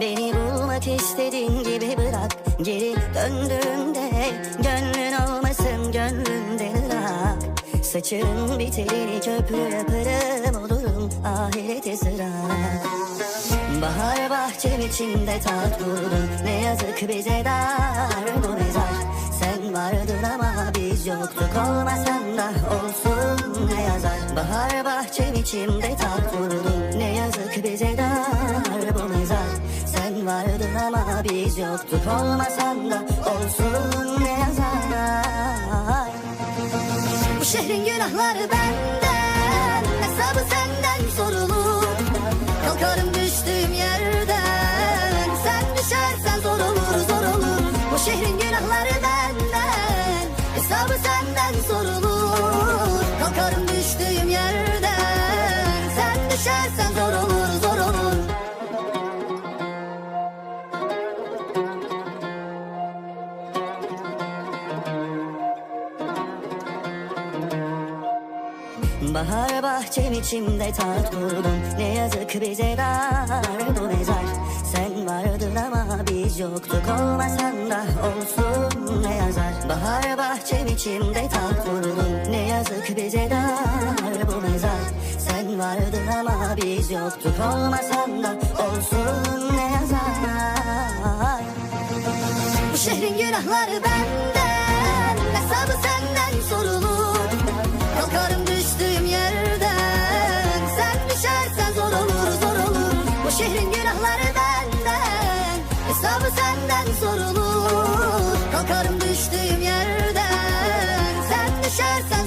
Beni bulmak istediğin gibi bırak. Geri döndüğümde Gönlün olmasın gönlümde ırak. Saçın bir telini köprü yaparım Olurum. Ahirete sıra. Bahar bahçem içinde tat buldum. Ne yazık bize dar biz yoktuk Olmasan da olsun ne yazar? Bahar bahçem içimde tat buldum Ne yazık bize dar bu mezar. Sen vardın ama biz yoktuk. Olmasan da olsun ne yazar? Bu şehrin günahları benden Hesabı senden sorulur. Kalkarım Düşersen zor olur zor olur. Bahar bahçem içimde tat buldum Ne yazık bize dar bu mezar. Sen vardın ama biz yoktuk. Olmasan da olsun ne yazar. Bahar bahçem içimde tat buldum Sen vardın ama biz yoktuk Olmasan da olsun ne yazar. Bu şehrin günahları benden Hesabı senden sorulur. Kalkarım düştüğüm yerden Sen düşersen zor olur zor olur. Bu şehrin günahları benden Hesabı senden sorulur. Kalkarım düştüğüm yerden Sen düşersen